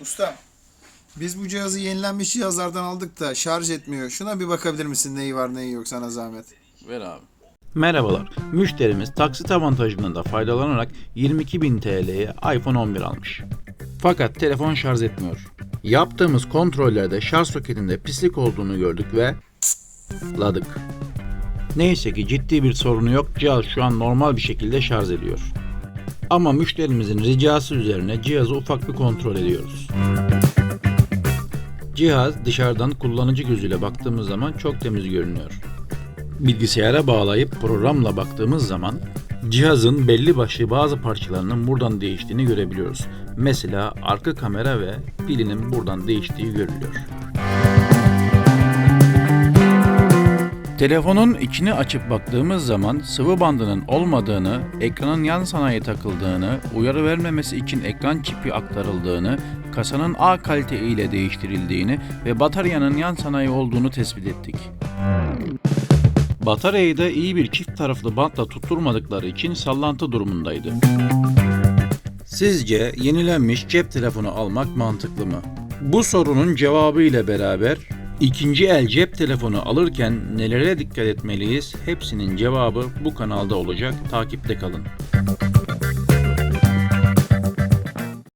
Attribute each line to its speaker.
Speaker 1: Ustam, biz bu cihazı yenilenmiş cihazlardan aldık da şarj etmiyor. Şuna bir bakabilir misin neyi var neyi yok sana zahmet.
Speaker 2: Ver abi.
Speaker 3: Merhabalar. Müşterimiz taksit avantajından da faydalanarak 22.000 TL'ye iPhone 11 almış. Fakat telefon şarj etmiyor. Yaptığımız kontrollerde şarj soketinde pislik olduğunu gördük ve ladık. Neyse ki ciddi bir sorunu yok. Cihaz şu an normal bir şekilde şarj ediyor. Ama müşterimizin ricası üzerine cihazı ufak bir kontrol ediyoruz. Cihaz dışarıdan kullanıcı gözüyle baktığımız zaman çok temiz görünüyor bilgisayara bağlayıp programla baktığımız zaman cihazın belli başlı bazı parçalarının buradan değiştiğini görebiliyoruz. Mesela arka kamera ve pilinin buradan değiştiği görülüyor. Telefonun içini açıp baktığımız zaman sıvı bandının olmadığını, ekranın yan sanayi takıldığını, uyarı vermemesi için ekran çipi aktarıldığını, kasanın A kalite ile değiştirildiğini ve bataryanın yan sanayi olduğunu tespit ettik. Bataryayı da iyi bir çift taraflı bantla tutturmadıkları için sallantı durumundaydı. Sizce yenilenmiş cep telefonu almak mantıklı mı? Bu sorunun cevabı ile beraber ikinci el cep telefonu alırken nelere dikkat etmeliyiz? Hepsinin cevabı bu kanalda olacak. Takipte kalın.